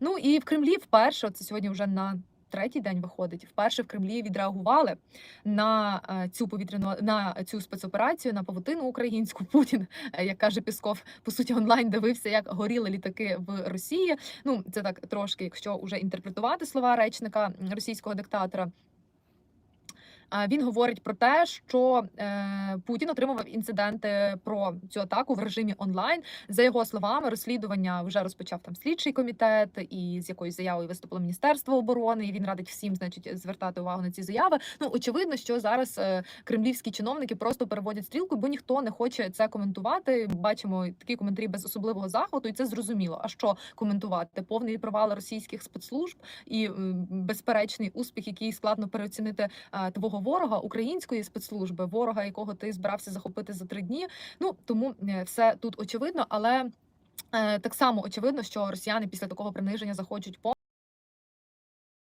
Ну і в Кремлі вперше це сьогодні вже на. Третій день виходить вперше в Кремлі відреагували на е, цю повітряну на цю спецоперацію на павутину українську. Путін, е, як каже Пісков, по суті онлайн дивився, як горіли літаки в Росії. Ну це так трошки, якщо вже інтерпретувати слова речника російського диктатора. Він говорить про те, що е, Путін отримував інциденти про цю атаку в режимі онлайн. За його словами, розслідування вже розпочав там слідчий комітет, і з якоюсь заявою виступило Міністерство оборони. І він радить всім, значить, звертати увагу на ці заяви. Ну очевидно, що зараз е, кремлівські чиновники просто переводять стрілку, бо ніхто не хоче це коментувати. Бачимо такі коментарі без особливого захвату, і це зрозуміло. А що коментувати? Повний провал російських спецслужб і безперечний успіх, який складно переоцінити а, твого ворога української спецслужби, ворога, якого ти збирався захопити за три дні. Ну тому е, все тут очевидно, але е, так само очевидно, що росіяни після такого приниження захочуть по.